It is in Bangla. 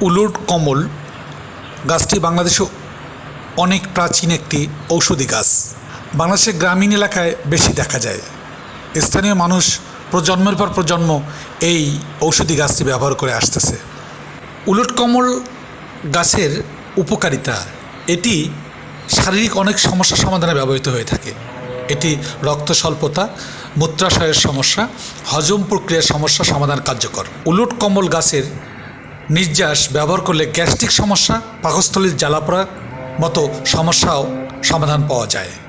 উলুট কমল গাছটি বাংলাদেশে অনেক প্রাচীন একটি ঔষধি গাছ। বাংলাদেশের গ্রামীণ এলাকায় বেশি দেখা যায়। স্থানীয় মানুষ প্রজন্মের পর প্রজন্ম এই ঔষধি গাছটি ব্যবহার করে আসতেছে। উলট কমল গাছের উপকারিতা, এটি শারীরিক অনেক সমস্যা সমাধানে ব্যবহৃত হয়ে থাকে। এটি রক্ত স্বল্পতা, মূত্রাশয়ের সমস্যা, হজম প্রক্রিয়ার সমস্যা সমাধান কার্যকর। উলট কমল গাছের নির্যাস ব্যবহার করলে গ্যাস্ট্রিক সমস্যা পাকস্থলীর জ্বালাপড়া মতো সমস্যাও সমাধান পাওয়া যায়।